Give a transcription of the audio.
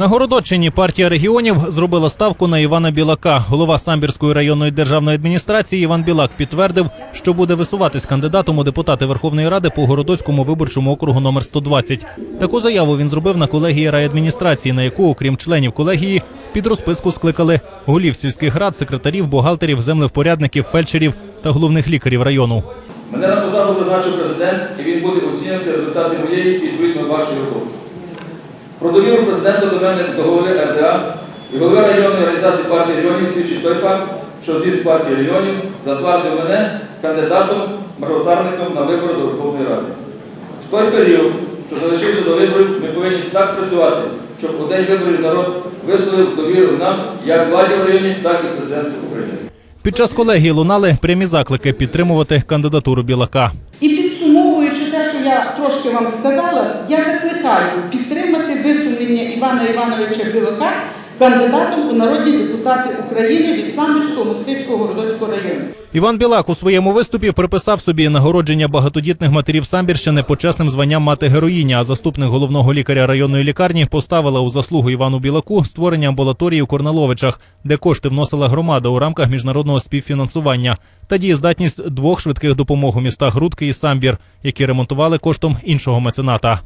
На Городоччині партія регіонів зробила ставку на Івана Білака. Голова Самбірської районної державної адміністрації Іван Білак підтвердив, що буде висуватись кандидатом у депутати Верховної Ради по Городоцькому виборчому округу номер 120. Таку заяву він зробив на колегії райадміністрації, на яку, окрім членів колегії, під розписку скликали голів сільських рад, секретарів, бухгалтерів, землевпорядників, фельдшерів та головних лікарів району. Мене на посаду призначив президент, і він буде оцінювати результати моєї і відповідно вашої роботи. Про довіру президента до мене до голови РДА і голови районної організації партії регіонів свідчить той факт, що з'їзд партії регіонів затвердив мене кандидатом, мажоритарником на вибори до Верховної Ради. В той період, що залишився до виборів, ми повинні так спрацювати, щоб у день виборів народ висловив довіру нам, як владі в районі, так і президенту України. Під час колегії лунали прямі заклики підтримувати кандидатуру Білака. І підсумовуючи те, що я трошки вам сказала, я закликаю підтримати висунення Івана Івановича Білока кандидатом у народні депутати України від Самбірського Мостицького Городоцького району. Іван Білак у своєму виступі приписав собі нагородження багатодітних матерів Самбірщини почесним званням мати героїня. А заступник головного лікаря районної лікарні поставила у заслугу Івану Білаку створення амбулаторії у Корнеловичах, де кошти вносила громада у рамках міжнародного співфінансування та дієздатність двох швидких допомог у містах Грудки і Самбір, які ремонтували коштом іншого мецената.